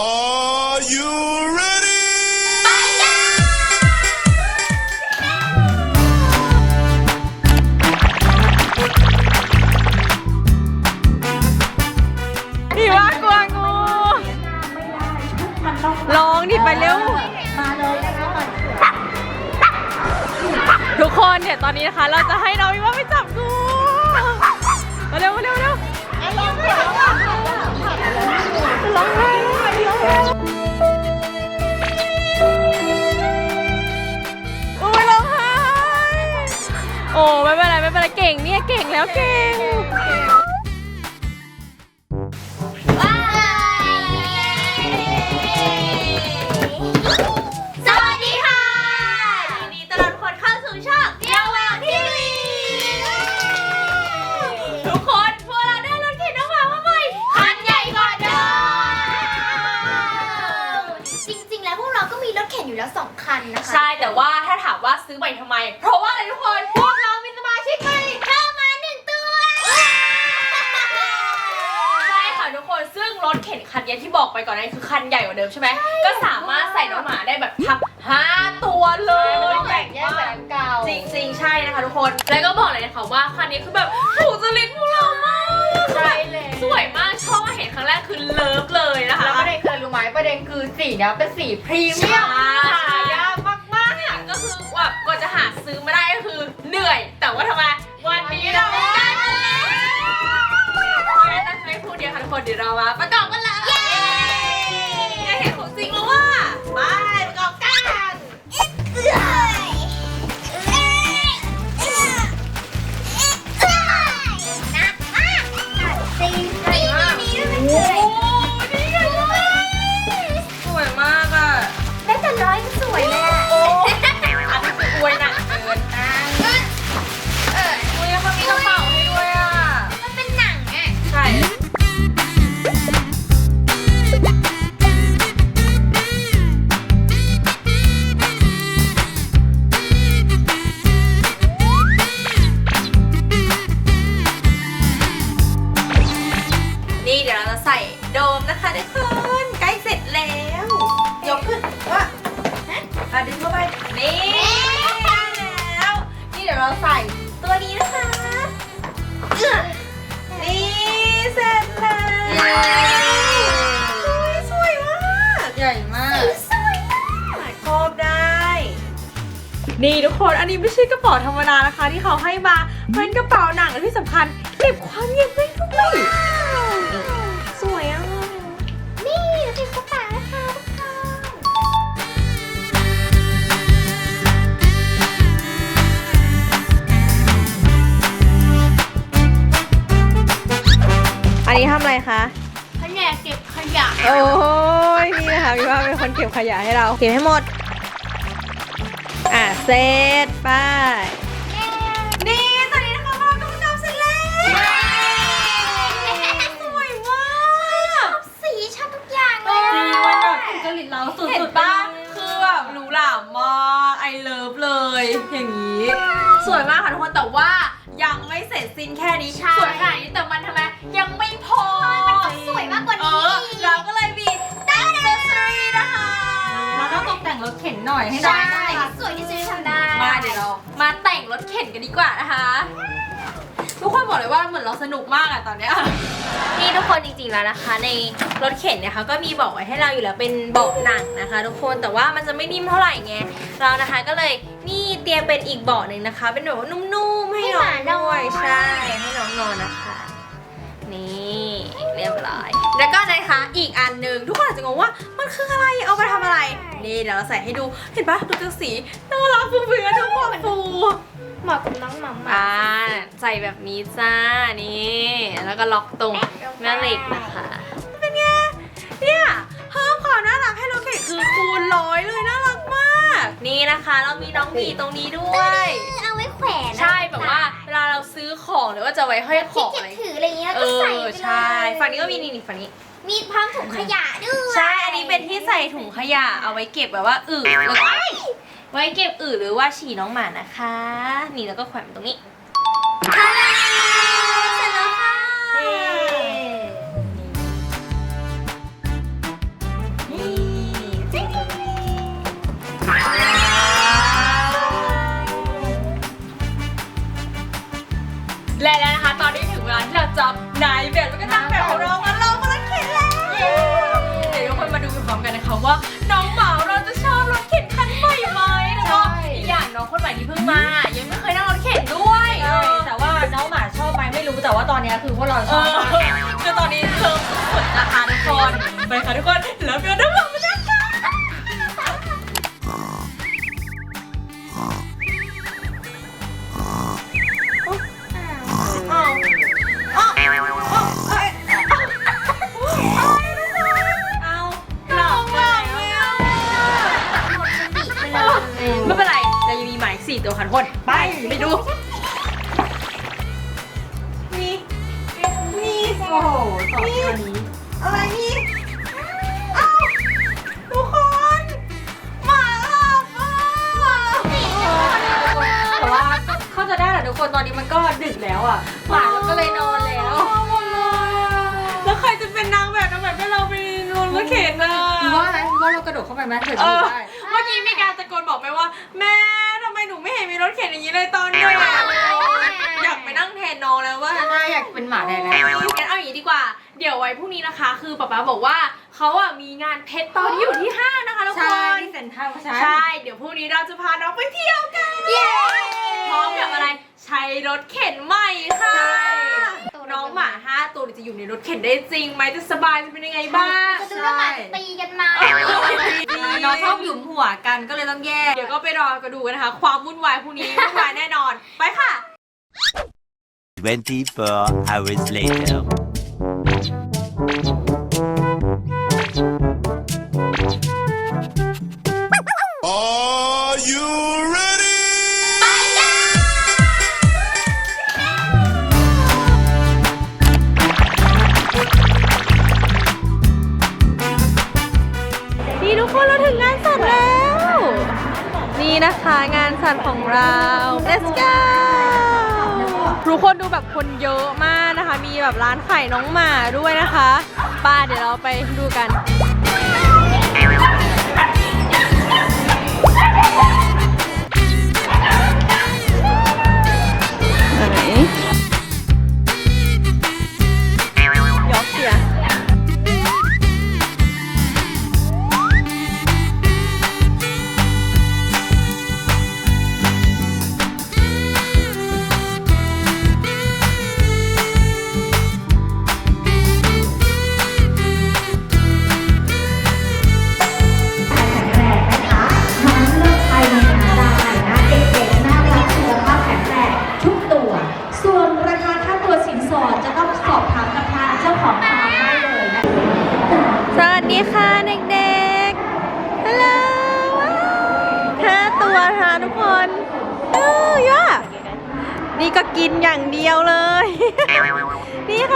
Are you แล้วเก่งสวัสดีค่ะยินดีต้อนรับทุกคนเข้าสู่ช่องเดียวแววทีวีทุกคนพวกเราได้รถเข็นน้องหมามาใหม่คันใหญ่กว่าเดิมจริงๆ แล้วพวกเราก็มีรถเข็นอยู่แล้วสองคันนะคะ ใช่แต่ว่าถ้าถามว่าซื้อใหม่ทำไม เพราะว่าอะไรทุกคน ถเข็นคันเนี้ยที่บอกไปก่อนหนานี้คือคันใหญ่กว่าเดิมใช่ไหมก็สามารถใส่น้องหมาได้แบบทั้งห้าตัวเลยใหญ่มากเก่าจริงๆใช่นะคะทุกคน แล้วก็บอกเลยนะคะว่าคันนี้คือแบบถูกจริตพวกเรามากใช่เลยสวยมากชอบมาเห็นครั้งแรกคือเลิฟเลยนะคะ แล้วประเด็นคืออะไรรู้ไหมประเด็นคือสีเนี้ยเป็นสีพรีเมียมใช่ หายากมากเนี่ยก็คือแบบกว่าจะหาซื้อมาได้ก็คือเหนื่อย แต่ว่าทำไมวันนี้เราได้ พูดเยอะค่ะทุกคนเดี๋ยวเรามาประกอบกัน นี่ทุกคนอันนี้ไม่ใช่กระเป๋าธรรมดานะคะ ที่เขาให้มาเป็นกระเป๋าหนังและที่สำคัญเก็บความเย็นได้ด้วยสวยอะนี่เป็นกระเป๋านะคะทุกคนอันนี้ทำอะไรคะแผนกเก็บขยะโอ้ยนี่นะคะพี่ว่าเป็นคนเก็บขยะให้เราเก็บให้หมด อะเสร็จไป้ายนี่ตอนนี้นะคะเราก็ประกอบเสร็จแล้วสวยมากสีชอบทุกอย่างเลจริยงมันแบบถูกจริตเราสุดๆเห็นปะคือแบบหรูหรามากไอเลิฟเลย อย่างนี้ สวยมากค่ะทุกคนแต่ว่ายังไม่เสร็จสิ้นแค่นี้ใช่ สวยขนาดนี้แต่มันทำไมยังไม่พอ มันต้องสวยมากกว่าเอนี้อเราก็เลยมี แล้วก็ตกแต่งรถเข็นหน่อยให้ใช่ได้สวยที่สุดที่ทำได้มาเดี๋ยวเรา มาแต่งรถเข็นกันดีกว่านะคะ ทุกคนบอกเลยว่าเหมือนเราสนุกมากอะตอนเนี้ย นี่ทุกคนจริงๆแล้วนะคะ ในรถเข็นเนี่ยเขาก็มีบอกไว้ให้เราอยู่แล้วเป็นเบาะหนังนะคะ ทุกคนแต่ว่ามันจะไม่นิ่มเท่าไหร่ไงเรานะคะก็เลยนี่เตรียมเป็นอีกเบาะหนึ่งนะคะ เป็นแบบว่านุ่มๆให้น้องด้วยใช่ให้น้องนอนนะคะ นี่ เรียบร้อย แล้วก็นะคะอีกอันหนึ่งทุกคนอาจจะงงว่ามันคืออะไรเอาไปทำอะไร นี่เดี๋ยวเราใส่ให้ดูเห็นปะดูจากสีน่ารักฟูๆทุกคนฟูเหมาะกับน้องหมาหมาอ่าใส่แบบนี้จ้านี่แล้วก็ล็อกตรงแม่เหล็กนะคะ เป็นไงเนี่ยเพิ่มความน่ารักให้รถเก๋งคือคูณร้อยเลยน่ารักมาก นี่นะคะ เรามีน้องหมีตรงนี้ด้วย เอา ไว้แขวนนะใช่แบบว่าเวลาเราซื้อของหรือว่าจะไว้ห้อยขที่องเก็อะบไรถืออะไรอย่างเงี้ยเอก็ใส่อไปเลยใช่ฝั่งนี้ก็มีนี่นี่ฝั่งนี้ มีพร้อมถุงขยะด้วยใช่ อันนี้เป็นที่ใส่ถุงขยะเอาไว้เก็บแบบว่าอึแล้วก็ไว้เก็บอืดหรือว่าฉี่น้องหมานะคะ นี่แล้วก็แขวนไว้ตรงนี้เสร็ จะนายแบบแล้วก็นั่งแบบของเรามาลองมาแล้วเข็นแล้วเดี๋ยวทุกคนมาดูพร้อมกันนะคะว่า น้องหมาเราจะชอบรถเข็นคันใหม่ไหมแล้วก็อีกอย่างน้องคนใหม่ที่เพิ่งมา ยังไม่เคยนั่งรถเข็นด้วยใช่แต่ว่าน้องหมาชอบไหมไม่รู้แต่ว่าตอนเนี้ยคือพวกเราชเออบอมากคือตอนนี้เธอสุดๆนะคะทุกคนไปค่ะทุกคน 4 ตัวคันทุคน ไป ไปดูมีมีโอ้โหสองนี้ อะไรนี่เอ้าทุกคนหมาบอ่แต่ว่าเขาใจได้แหละทุกคนตอนนี้มันก็ดึกแล้วอะหมาเราก็เลยนอนแล้ว หมดเลยแล้วใครจะเป็นนางแบบนางแบบให้เราไปลงรถเข็นอะ หรือว่าอะไรหรือว่าเรากระโดดเข้าไปไหมเธอจะอได้ เมื่อกี้มีการตะโกนบอกไปว่า แม่ ไมหนูไม่เห็นมีรถเข็นอย่างนี้เลยตอนเด็กอยากไปนั่งแทนน้องแล้วว่าใช่อยากเป็นหมาแดงแล้วงั้นเอาอย่างนี้ดีกว่า เดี๋ยวไว้พรุ่งนี้นะคะ คือป๊าป๊าบอกว่าเขาอะมีงานเพชรตอนที่อยู่ที่ห้างนะคะทุกคใช่นที่เซ็นทรัลใช่ใช่ เดี๋ยวพรุ่งนี้เราจะพาน้องไปเที่ยวกันเย้พร้อมกับอะไรใช้รถเข็นใหม่ค่ะน้องหมาห้าตัวจะอยู่ในรถเข็นได้จริงไหมจะสบายจะเป็นยังไงบ้างจะดูว่าหมาตีกันมา น้องชอบหยุมหัวกันก็เลยต้องแยก เดี๋ยวก็ไปรอกันดูกันนะคะ ความวุ่นวายพรุ่งนี้วุ่นวายแน่นอน ไปค่ะ 24 hours later. งานสัตว์ของเรา let's go ทุกคนดูแบบคนเยอะมากนะคะ มีแบบร้านไข่น้องหมาด้วยนะคะป้าเดี๋ยวเราไปดูกัน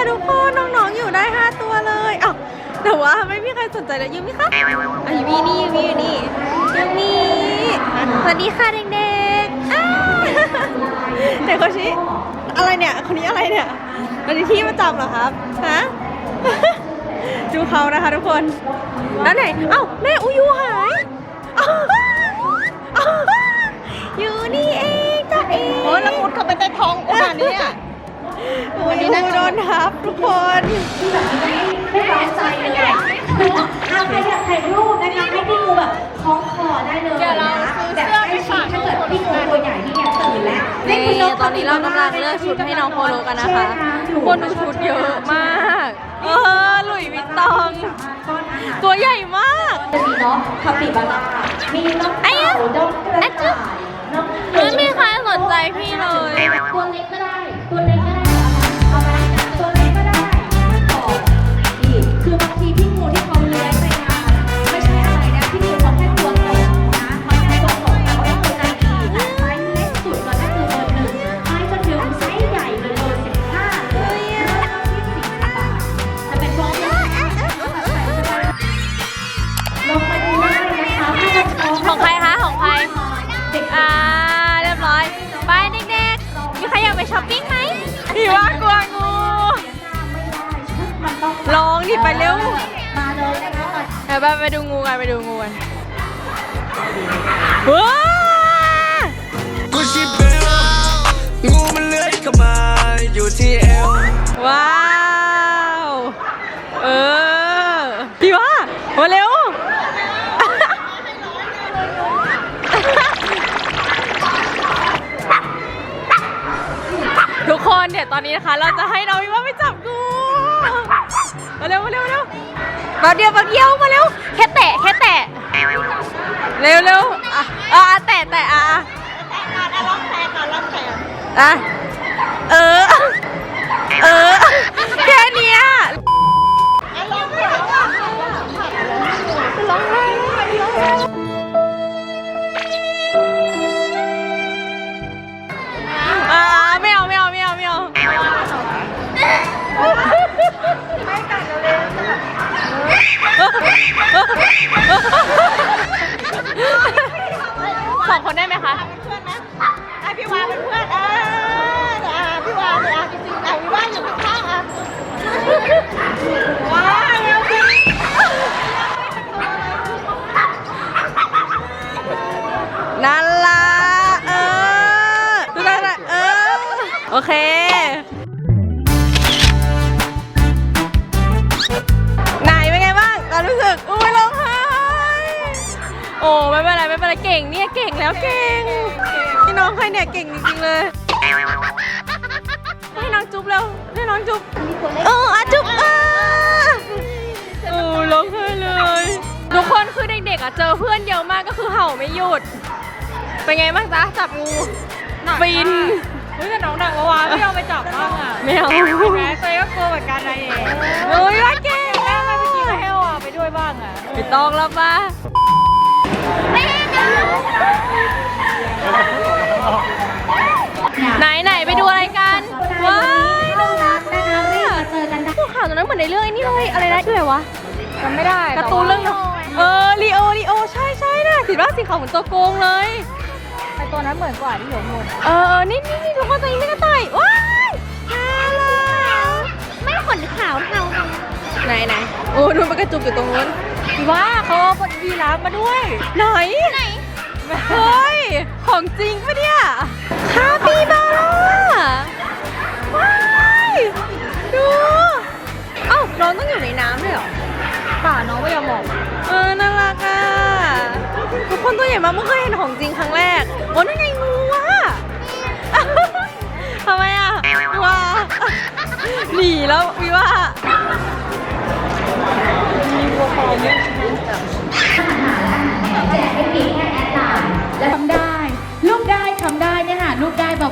ค่ะทุกคนน้องๆอยู่ได้ห้าตัวเลยอ้าวแต่ว่าไม่มีใครสนใจเลยยูมิคะอะยูมินี่ยูมิอยู่นี่ยูมิสวัสดีค่ะเด็กๆอ้าเด็กคนนี้อะไรเนี่ยคนนี้อะไรเนี่ยอันนี้ที่ประจำเหรอครับฮะดูเขานะคะทุกคนแล้วไหนเอ้าแม่อุยูหายอ้าวอ้าวอยู่นี่เองจ้าเองโอ้แล้วมุดเข้าไปใต้ท้องขนาดนี้อะ อุยูโดนทับทุกคนไม่ร้อนใจเลยอะเอาใครอยากถ่ายรูปนะคะให้พี่งูแบบคล้องคอได้เลยนะแบบใกล้ชิดถ้าเกิดพี่งูตัวใหญ่นี่เนี่ยตื่นแล้วนี่ตอนนี้เรากำลังเลือกชุดให้น้องโคโลกันนะคะทุกคนดูชุดเยอะมาก เออหลุยส์วิตตอง ตัวใหญ่มากจะมีน้องคาปิบาร่ามีน้องเต่าน้องกระต่ายน้องไม่มีใครสนใจพี่เลยตัวเล็กก็ไว่ากลัวงูร้องดิไปเร็ว มาเลยนะคะไปไปดูงูกันไปดูงูกันว้ากูชิเบลงูมันเลื้อยเข้ามาอยู่ที่เอวว้าว เออ พี่ว่ามาเร็ว อนนี้นะคะ เราจะให้น้องพี่ว่าไปจับงูมาเร็วมาเร็วมาเร็วแป๊บเดียวแป๊บเดียวมาเร็วแค่แตะแค่แตะเร็วเร็วอะอะแตะแตะอะอะเออ เออ สองคนได้ไหมคะพี่วาเป็นเพื่อนเอออะพี่วาเลยอะจริงๆอะพี่วาอยู่ข้างๆอะว้าวเร็วสินั่นละเออดูได้ละเออ โอเค โอ้ไม่เป็นไรไม่เป็นไรเก่งเนี่ยเก่งแล้วเก่งพี่น้องใครเนี่ยเก่งจริงๆเลยให้น้องจุ๊บแล้วให้น้องจุ๊บเอออะจุ๊บเออโอ้ร้องไห้เลยทุกคนคือเด็กๆอะเจอเพื่อนเยอะมากก็คือเห่าไม่หยุดเป็นไงบ้างจ๊ะจับงูฟินเฮ้ยแต่น้องดังวะไม่เอาไปจับบ้างอะไม่เอาแม้ตัวเองก็กลัวเหมือนกันนะเองโอ้ยว่าเก่งแม่ไม่ไปกินให้เอาอะไปด้วยบ้างอะไม่ต้องแล้วป่ะ ไหนไหนไปดูอะไรกันว้ายน่ารักนะคะรีบมาเจอกันได้พวกข่าวตอนนั้นเหมือนในเรื่องไอ้นี่เลยอะไรนะชื่ออะไรวะจำไม่ได้การ์ตูนเรื่องนึงเออลีโอลีโอใช่ใช่น่ะสีฟ้าสีขาวเหมือนตัวโกงเลยไอตัวนั้นเหมือนกว่าที่อยู่นู่นเออนี่นี่นี่ทุกคนตัวนี้ไม่กระต่ายว้ายน่ารักไม่ขนขาวเทาไหนไหนโอ้นู่นมันกระจุกอยู่ตรงนู้นว่าเขาเอาบนยีราฟมาด้วยไหนไหน เฮ้ย ของจริงปะเนี่ยคาปิบาร่าว้ายดูเอ้าน้องต้องอยู่ในน้ำด้วยเหรอป่าน้องไม่ยอมมองเออน่ารักอะทุกคนตัวใหญ่มากเมื่อเคยเห็นของจริงครั้งแรกโอ้นั่นไงงูว่ะทำไมอะว้าหนีแล้ววิว่าและทำได้ลูกได้ทำได้เนี่ย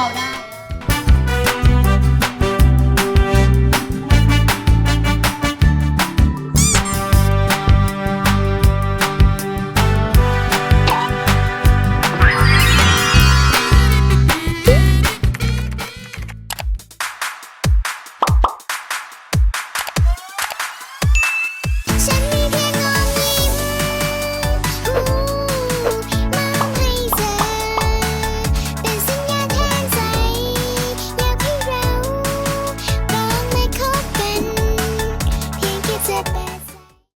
ค่ะ